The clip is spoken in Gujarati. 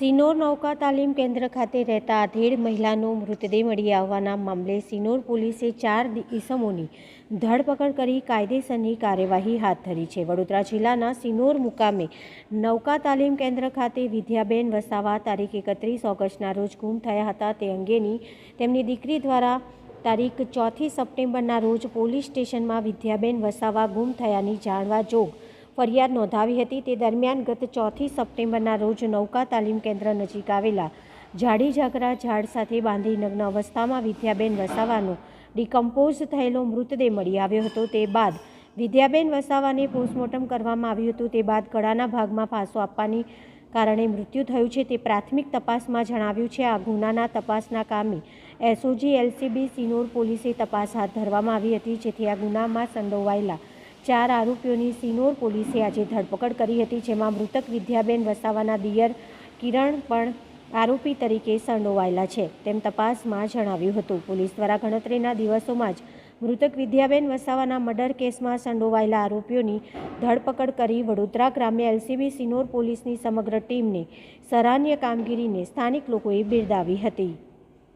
સિનોર નૌકા તાલીમ કેન્દ્ર ખાતે રહેતા આધેડ મહિલાનો મૃતદેહ મળી આવવાના મામલે સિનોર પોલીસે ચાર ઇસમોની ધરપકડ કરી કાયદેસરની કાર્યવાહી હાથ ધરી છે. વડોદરા જિલ્લાના સિનોર મુકામે નૌકા તાલીમ કેન્દ્ર ખાતે વિદ્યાબેન વસાવા તારીખ એકત્રીસ ઓગસ્ટના રોજ ગુમ થયા હતા. તે અંગેની તેમની દીકરી દ્વારા તારીખ ચોથી સપ્ટેમ્બરના રોજ પોલીસ સ્ટેશનમાં વિદ્યાબેન વસાવા ગુમ થયાની જાણવા જોગ ફરિયાદ નોંધાવી હતી. તે દરમિયાન ગત ચોથી સપ્ટેમ્બરના રોજ નૌકા તાલીમ કેન્દ્ર નજીક આવેલા ઝાડી ઝાકરા ઝાડ સાથે બાંધી નગ્ન અવસ્થામાં વિદ્યાબેન વસાવાનો ડિકમ્પોઝ થયેલો મૃતદેહ મળી આવ્યો હતો. તે બાદ વિદ્યાબેન વસાવાને પોસ્ટમોર્ટમ કરવામાં આવ્યું હતું. તે બાદ ગળાના ભાગમાં ફાંસો આપવાની કારણે મૃત્યુ થયું છે. તે પ્રાથમિક તપાસમાં જણાવ્યું છે, આ ગુનાના તપાસના કામે એસઓજી, એલસીબી, સિનોર પોલીસે તપાસ હાથ ધરવામાં આવી હતી, જેથી આ ગુનામાં સંડોવાયેલા ચાર આરોપીઓની સિનોર પોલીસે આજે ધરપકડ કરી હતી, જેમાં મૃતક વિદ્યાબેન વસાવાના દિયર કિરણ પણ આરોપી તરીકે સંડોવાયેલા છે. તેમ તપાસમાં જણાવ્યું હતું, પોલીસ દ્વારા ગણતરીના દિવસોમાં જ મૃતક વિદ્યાબેન વસાવાના મર્ડર કેસમાં સંડોવાયેલા આરોપીઓની ધરપકડ કરી વડોદરા ગ્રામ્ય એલસીબી સિનોર પોલીસની સમગ્ર ટીમને સરાહનીય કામગીરીને સ્થાનિક લોકોએ બિરદાવી હતી.